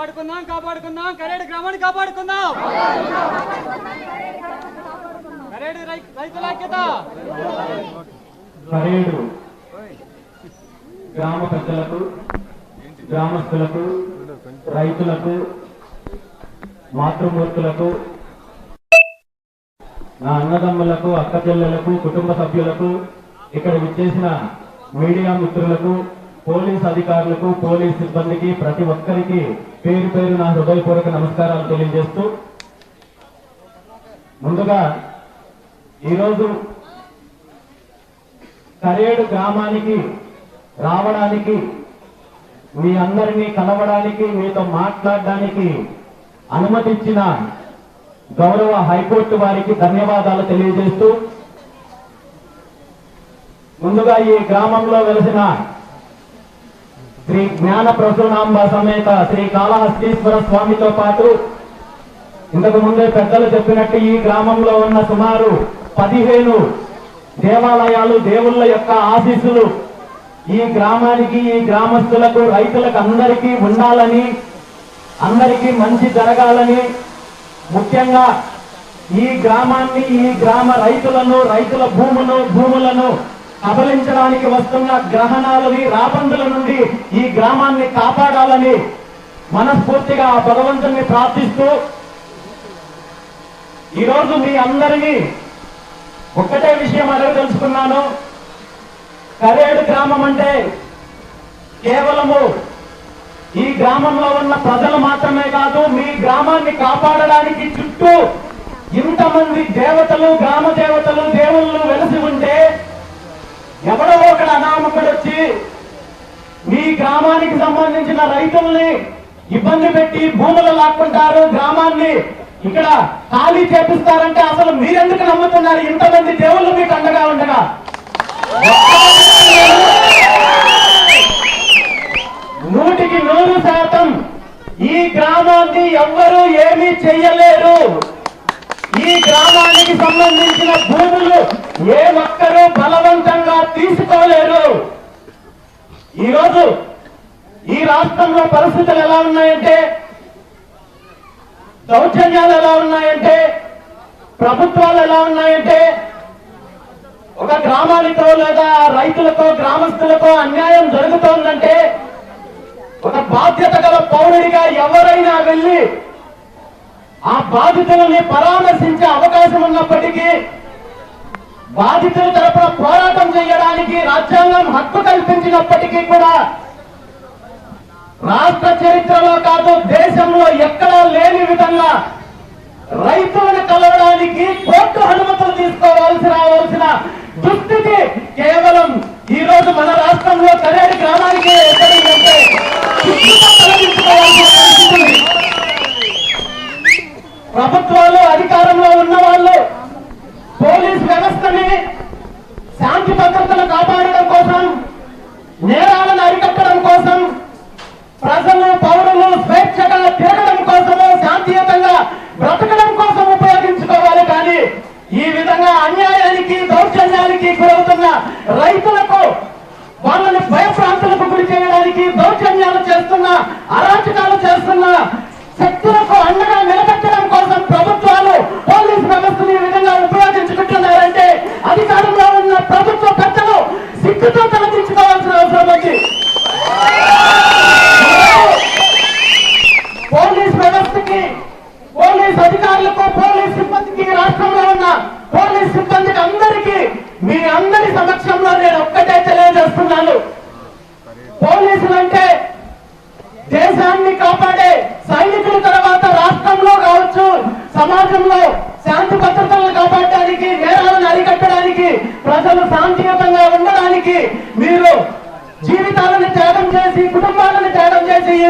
కాపాడుకుందాం కాపాడుకుందాం. కరేడు గ్రామాన్ని కాపాడుకుందాం. కరేడు రైతుల ఐక్యత. కరేడు గ్రామ పెద్దలకు గ్రామస్తులకు రైతులకు మాతృమూర్తులకు నా అన్నదమ్ములకు అక్కచెల్లెలకు కుటుంబ సభ్యులకు ఇక్కడ విచ్చేసిన మీడియా మిత్రులకు పోలీస్ అధికారులకు పోలీస్ సిబ్బందికి ప్రతి ఒక్కరికి పేరు పేరు నా హృదయపూర్వక నమస్కారాలు తెలియజేస్తూ ముందుగా ఈరోజు కరేడు గ్రామానికి రావడానికి మీ అందరినీ కలవడానికి మీతో మాట్లాడడానికి అనుమతించిన గౌరవ హైకోర్టు వారికి ధన్యవాదాలు తెలియజేస్తూ ముందుగా ఈ గ్రామంలో వెలిసిన శ్రీ జ్ఞాన ప్రసూనాంబ సమేత శ్రీ కాళహస్తీశ్వర స్వామితో పాటు ఇంతకు ముందే పెద్దలు చెప్పినట్టు ఈ గ్రామంలో ఉన్న సుమారు పదిహేను దేవాలయాలు దేవుళ్ళ యొక్క ఆశీస్సులు ఈ గ్రామానికి ఈ గ్రామస్తులకు రైతులకు అందరికీ ఉండాలని అందరికీ మంచి జరగాలని ముఖ్యంగా ఈ గ్రామాన్ని ఈ గ్రామ రైతులను రైతుల భూమును భూములను కబలించడానికి వస్తున్న గ్రహణాలని రాబందుల నుండి ఈ గ్రామాన్ని కాపాడాలని మనస్ఫూర్తిగా ఆ భగవంతుణ్ణి ప్రార్థిస్తూ ఈరోజు మీ అందరినీ ఒక్కటే విషయం అడగదలుచుకున్నాను కరేడు గ్రామం అంటే కేవలము ఈ గ్రామంలో ఉన్న ప్రజలు మాత్రమే కాదు మీ గ్రామాన్ని కాపాడడానికి చుట్టూ ఇంతమంది దేవతలు గ్రామ దేవతలు దేవుళ్ళు వెలసి ఉంటే ఎవడో ఒకడు అనామకుడు వచ్చి మీ గ్రామానికి సంబంధించిన రైతుల్ని ఇబ్బంది పెట్టి భూములు లాక్కుంటారు గ్రామాన్ని ఇక్కడ ఖాళీ చేపిస్తారంటే అసలు మీరెందుకు నమ్ముతున్నారు? ఇంతమంది దేవుళ్ళు మీకు అండగా ఉండగా. నూటికి నూరు శాతం ఈ గ్రామాన్ని ఎవ్వరూ ఏమీ చెయ్యలేరు. ఈ గ్రామానికి సంబంధించిన భూములు ఏ ఒక్కరూ ఈరోజు ఈ రాష్ట్రంలో పరిస్థితులు ఎలా ఉన్నాయంటే దౌర్జన్యాలు ఎలా ఉన్నాయంటే ప్రభుత్వాలు ఎలా ఉన్నాయంటే ఒక గ్రామానికో లేదా రైతులతో గ్రామస్తులతో అన్యాయం జరుగుతోందంటే ఒక బాధ్యత గల పౌరుడిగా ఎవరైనా వెళ్ళి ఆ బాధితులని పరామర్శించే అవకాశం ఉన్నప్పటికీ బాధితుల తరపున పోరాటం చేయడానికి రాజ్యాంగం హక్కు కల్పించినప్పటికీ కూడా రాష్ట్ర చరిత్రలో కాదు దేశంలో ఎక్కడా లేని విధంగా రైతులను కలవడానికి పోలీస్ శాంతి భద్రతలు కాపాడడం కోసం నేరాలను అరికట్టడం కోసం ప్రజలు పౌరులు స్వేచ్ఛగా తిరగడం కోసము శాంతియుతంగా బ్రతకడం కోసం ఉపయోగించుకోవాలి. కానీ ఈ విధంగా అన్యాయానికి దౌర్జన్యానికి గురవుతున్న రైతులకు వాళ్ళని భయప్రాంతులకు గురి చేయడానికి దౌర్జన్యాలు చేస్తున్న అరాచకాలు చేస్తున్న శక్తులకు అండగా నిలబెట్టడం కోసం ప్రభుత్వాలు పోలీస్ వ్యవస్థను ఈ విధంగా ఉపయోగించుకుంటున్నారంటే అధికారంలో ఉన్న ప్రభుత్వ పెద్దలు సిగ్గుతో తలదించుకోవాల్సిన అవసరం ఉంది పోలీస్ వ్యవస్థకి పోలీస్ అధికారులకు పోలీస్ సిబ్బందికి రాష్ట్రంలో ఉన్న పోలీస్ సిబ్బందికి అందరికీ మీ అందరి సమక్షంలో నేను ఒక్కటే తెలియజేస్తున్నాను పోలీసులు అంటే దేశాన్ని కాపాడే సైనికుల తర్వాత రాష్ట్రంలో కావచ్చు సమాజంలో శాంతి భద్రతలను కాపాడడానికి నేరాలను అరికట్టడానికి ప్రజలు శాంతియుతంగా ఉండడానికి